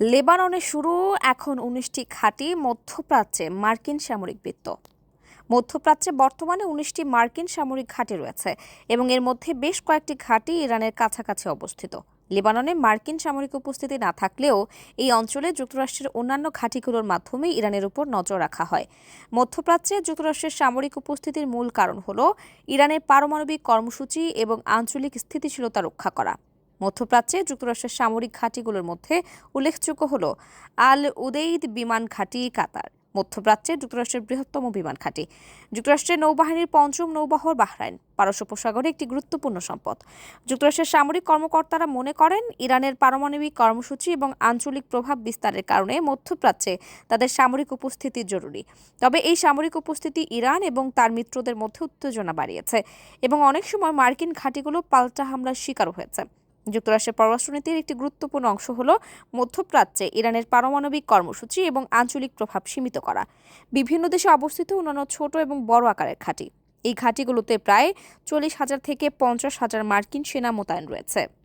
লেবাননে শুরু, এখন উনিশটি ঘাঁটি, মধ্যপ্রাচ্যে মার্কিন সামরিক বৃত্ত। মধ্যপ্রাচ্যে বর্তমানে উনিশটি মার্কিন সামরিক ঘাঁটি রয়েছে এবং এর মধ্যে বেশ কয়েকটি ঘাঁটি ইরানের কাছাকাছি অবস্থিত। লেবাননে মার্কিন সামরিক উপস্থিতি না থাকলেও এই অঞ্চলে যুক্তরাষ্ট্রের অন্যান্য ঘাঁটিগুলোর মাধ্যমে ইরানের উপর নজর রাখা হয়। মধ্যপ্রাচ্যে যুক্তরাষ্ট্রের সামরিক উপস্থিতির মূল কারণ হল ইরানের পারমাণবিক কর্মসূচি এবং আঞ্চলিক স্থিতিশীলতা রক্ষা করা। মধ্যপ্রাচ্যে যুক্তরাষ্ট্রের সামরিক ঘাঁটিগুলোর মধ্যে উল্লেখযোগ্য হল আল উদেইদ বিমান ঘাঁটি, কাতার। মধ্যপ্রাচ্যে যুক্তরাষ্ট্রের বৃহত্তম বিমান ঘাঁটি। যুক্তরাষ্ট্রের নৌবাহিনীর পঞ্চম নৌবহর বাহরাইন, পারস্য উপসাগরে একটি গুরুত্বপূর্ণ সম্পদ। যুক্তরাষ্ট্রের সামরিক কর্মকর্তারা মনে করেন, ইরানের পারমাণবিক কর্মসূচি এবং আঞ্চলিক প্রভাব বিস্তারের কারণে মধ্যপ্রাচ্যে তাদের সামরিক উপস্থিতি জরুরি। তবে এই সামরিক উপস্থিতি ইরান এবং তার মিত্রদের মধ্যে উত্তেজনা বাড়িয়েছে এবং অনেক সময় মার্কিন ঘাঁটিগুলো পাল্টা হামলার শিকার হয়েছে। যুক্তরাষ্ট্রের পররাষ্ট্রনীতির একটি গুরুত্বপূর্ণ অংশ হল মধ্যপ্রাচ্যে ইরানের পারমাণবিক কর্মসূচি এবং আঞ্চলিক প্রভাব সীমিত করা। বিভিন্ন দেশে অবস্থিত অন্যান্য ছোট এবং বড় আকারের ঘাঁটি। এই ঘাঁটিগুলোতে প্রায় চল্লিশ হাজার থেকে পঞ্চাশ হাজার মার্কিন সেনা মোতায়েন রয়েছে।